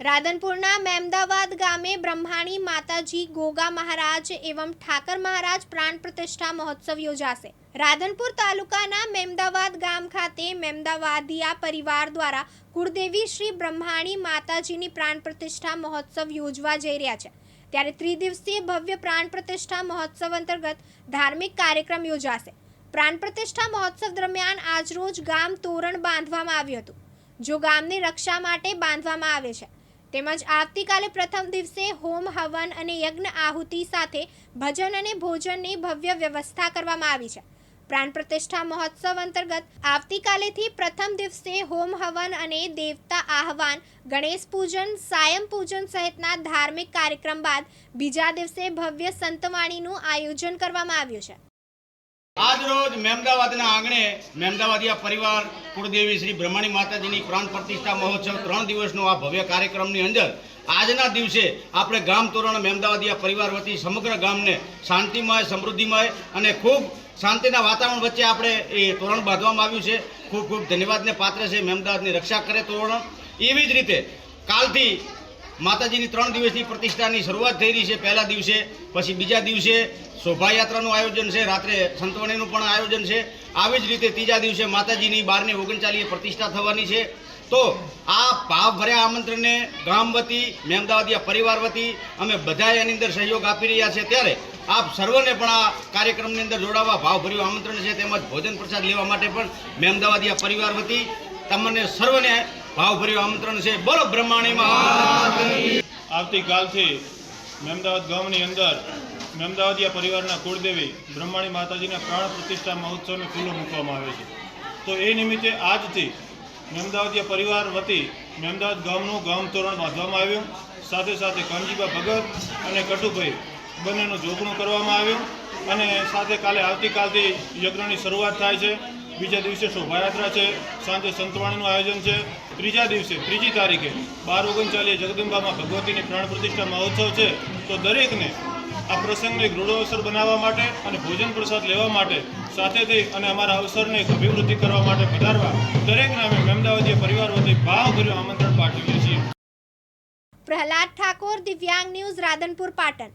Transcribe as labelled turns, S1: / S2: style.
S1: રાધનપુરના મેમદાવાદ ગામે બ્રહ્માણી માતાજી ગોગા મહારાજ એવં ઠાકર મહારાજ પ્રાણ પ્રતિષ્ઠા મહોત્સવ યોજાશે. રાધનપુર તાલુકાના મેમદાવાદ ગામ ખાતે મેમદાવાદિયા પરિવાર દ્વારા કુળદેવી શ્રી બ્રહ્માણી માતાજીની પ્રાણ પ્રતિષ્ઠા મહોત્સવ યોજવા જઈ રહ્યા છે. ત્યારે ત્રિદિવસીય ભવ્ય પ્રાણ પ્રતિષ્ઠા મહોત્સવ અંતર્ગત ધાર્મિક કાર્યક્રમ યોજાશે. પ્રાણ પ્રતિષ્ઠા મહોત્સવ દરમિયાન આજરોજ ગામ તોરણ બાંધવામાં આવ્યું હતું, જો ગામની રક્ષા માટે બાંધવામાં આવે છે. તેમજ આવતીકાલે પ્રથમ દિવસે હોમ હવન અને યજ્ઞ આહુતિ સાથે ભજન અને ભોજનની ભવ્ય વ્યવસ્થા કરવામાં આવી છે. પ્રાણ પ્રતિષ્ઠા મહોત્સવ અંતર્ગત આવતીકાલેથી પ્રથમ દિવસે હોમ હવન અને દેવતા આહવાન, ગણેશ પૂજન સાયમ પૂજન સહિતના ધાર્મિક કાર્યક્રમ બાદ બીજા દિવસે ભવ્ય સંતવાણીનું આયોજન કરવામાં આવ્યું છે.
S2: આજ રોજ મહેમદાવાદના આંગણે મહેમદાવાદિયા પરિવાર કુળદેવી શ્રી બ્રહ્માણી માતાજીની પ્રાણ પ્રતિષ્ઠા મહોત્સવ ત્રણ દિવસનો આ ભવ્ય કાર્યક્રમની અંદર આજના દિવસે આપણે ગામ તોરણ મહેમદાવાદિયા પરિવાર વતી સમગ્ર ગામને શાંતિમય, સમૃદ્ધિમય અને ખૂબ શાંતિના વાતાવરણ વચ્ચે આપણે એ તોરણ બાંધવામાં આવ્યું છે. ખૂબ ખૂબ ધન્યવાદને પાત્ર છે મહેમદાવાદની રક્ષા કરે તોરણ. એવી જ રીતે કાલથી માતાજીની ત્રણ દિવસની પ્રતિષ્ઠાની શરૂઆત થઈ રહી છે પહેલા દિવસે, પછી બીજા દિવસે. શોભાયાત્રાનું આયોજન છે, રાત્રે સંતવાણીનું પણ આયોજન છે. આવી જ રીતે ત્રીજા દિવસે માતાજીની બારને ઓગણચાલીએ પ્રતિષ્ઠા થવાની છે. તો આ ભાવભર્યા આમંત્રણને ગામ વતી મહેમદાવાદિયા પરિવાર વતી અમે બધા એની અંદર સહયોગ આપી રહ્યા છે ત્યારે આપ સર્વને પણ આ કાર્યક્રમની અંદર જોડાવા ભાવભર્યું આમંત્રણ છે, તેમજ ભોજન પ્રસાદ લેવા માટે પણ મહેમદાવાદિયા પરિવાર વતી તમને સર્વને ભાવભર્યું આમંત્રણ છે. બોલો બ્રહ્માણી
S3: આવતીકાલથી મહેમદાવાદ ગામની અંદર મહેમદાવાદિયા પરિવારના કુળદેવી બ્રહ્માણી માતાજીના પ્રાણ પ્રતિષ્ઠા મહોત્સવને ખુલ્લો મૂકવામાં આવે છે. તો એ નિમિત્તે આજથી મહેમદાવાદિયા પરિવાર વતી મહેમદાવાદ ગામનું ગામ તોરણ બાંધવામાં આવ્યું. સાથે સાથે કાનજીબા ભગત અને કટુભાઈ બંનેનું જોગણું કરવામાં આવ્યું. અને સાથે કાલે આવતીકાલથી યજ્ઞની શરૂઆત થાય છે. બીજા દિવસે શોભાયાત્રા છે, સાંજે સંતવાણીનું આયોજન છે. ત્રીજા દિવસે, ત્રીજી તારીખે બાર ઓગણચાલીએ જગદંબામાં ભગવતીની પ્રાણ પ્રતિષ્ઠા મહોત્સવ છે. તો દરેકને આ પ્રસંગને ગૃઢ અવસર બનાવવા માટે અને ભોજન પ્રસાદ લેવા માટે, સાથે થઈ અને અમારા અવસરને અભિવૃદ્ધિ કરવા માટે પધારવા, દરેકને અમે મહેમદાવાદીય પરિવાર વતી ભાવભર્યું આમંત્રણ પાઠવીએ છીએ.
S1: પ્રહલાદ ઠાકોર, દિવ્યાંગ ન્યૂઝ, રાધનપુર, પાટણ.